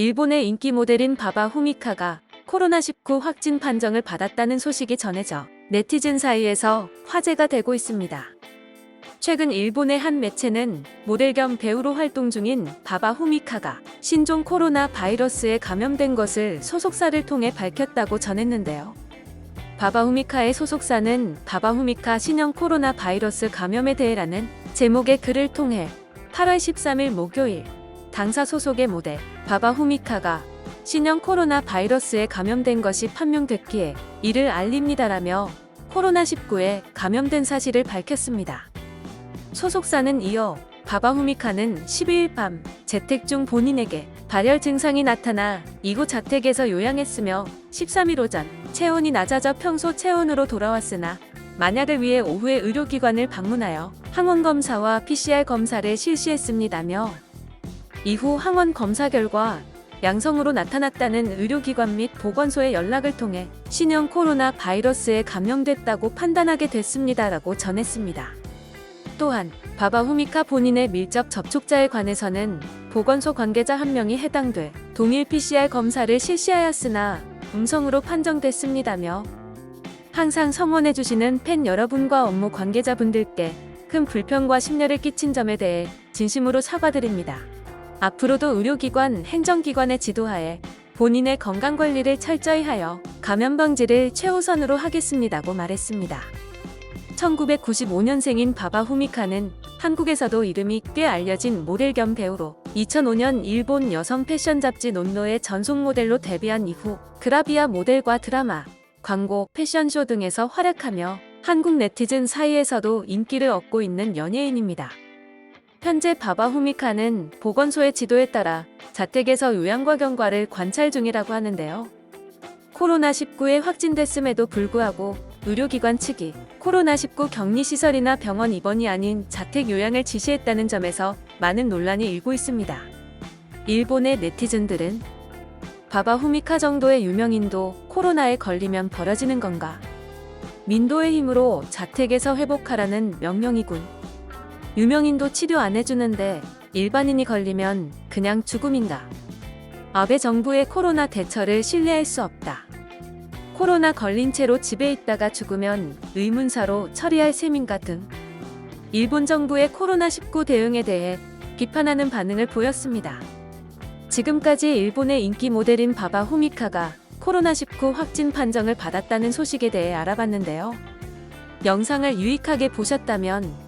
일본의 인기 모델인 바바 후미카가 코로나19 확진 판정을 받았다는 소식이 전해져 네티즌 사이에서 화제가 되고 있습니다. 최근 일본의 한 매체는 모델 겸 배우로 활동 중인 바바 후미카가 신종 코로나 바이러스에 감염된 것을 소속사를 통해 밝혔다고 전했는데요. 바바 후미카의 소속사는 바바 후미카 신형 코로나 바이러스 감염에 대해라는 제목의 글을 통해 8월 13일 목요일 당사 소속의 모델 바바 후미카가 신형 코로나 바이러스에 감염된 것이 판명됐기에 이를 알립니다라며 코로나19에 감염된 사실을 밝혔습니다. 소속사는 이어 바바 후미카는 12일 밤 재택 중 본인에게 발열 증상이 나타나 이곳 자택에서 요양했으며 13일 오전 체온이 낮아져 평소 체온으로 돌아왔으나 만약을 위해 오후에 의료기관을 방문하여 항원 검사와 PCR 검사를 실시했습니다며 이후 항원 검사 결과 양성으로 나타났다는 의료기관 및 보건소에 연락을 통해 신형 코로나 바이러스에 감염됐다고 판단하게 됐습니다라고 전했습니다. 또한 바바 후미카 본인의 밀접 접촉자에 관해서는 보건소 관계자 한 명이 해당돼 동일 PCR 검사를 실시하였으나 음성으로 판정됐습니다며 항상 성원해주시는 팬 여러분과 업무 관계자분들께 큰 불편과 심려를 끼친 점에 대해 진심으로 사과드립니다. 앞으로도 의료기관, 행정기관의 지도하에 본인의 건강관리를 철저히 하여 감염 방지를 최우선으로 하겠습니다고 말했습니다. 1995년생인 바바 후미카는 한국에서도 이름이 꽤 알려진 모델 겸 배우로 2005년 일본 여성 패션 잡지 논노의 전속 모델로 데뷔한 이후 그라비아 모델과 드라마, 광고, 패션쇼 등에서 활약하며 한국 네티즌 사이에서도 인기를 얻고 있는 연예인입니다. 현재 바바 후미카는 보건소의 지도에 따라 자택에서 요양과 경과를 관찰 중이라고 하는데요. 코로나19에 확진됐음에도 불구하고 의료기관 측이 코로나19 격리시설이나 병원 입원이 아닌 자택 요양을 지시했다는 점에서 많은 논란이 일고 있습니다. 일본의 네티즌들은 바바 후미카 정도의 유명인도 코로나에 걸리면 벌어지는 건가? 민도의 힘으로 자택에서 회복하라는 명령이군. 유명인도 치료 안 해주는데 일반인이 걸리면 그냥 죽음인가? 아베 정부의 코로나 대처를 신뢰할 수 없다. 코로나 걸린 채로 집에 있다가 죽으면 의문사로 처리할 셈인가 등 일본 정부의 코로나19 대응에 대해 비판하는 반응을 보였습니다. 지금까지 일본의 인기 모델인 바바 후미카가 코로나19 확진 판정을 받았다는 소식에 대해 알아봤는데요. 영상을 유익하게 보셨다면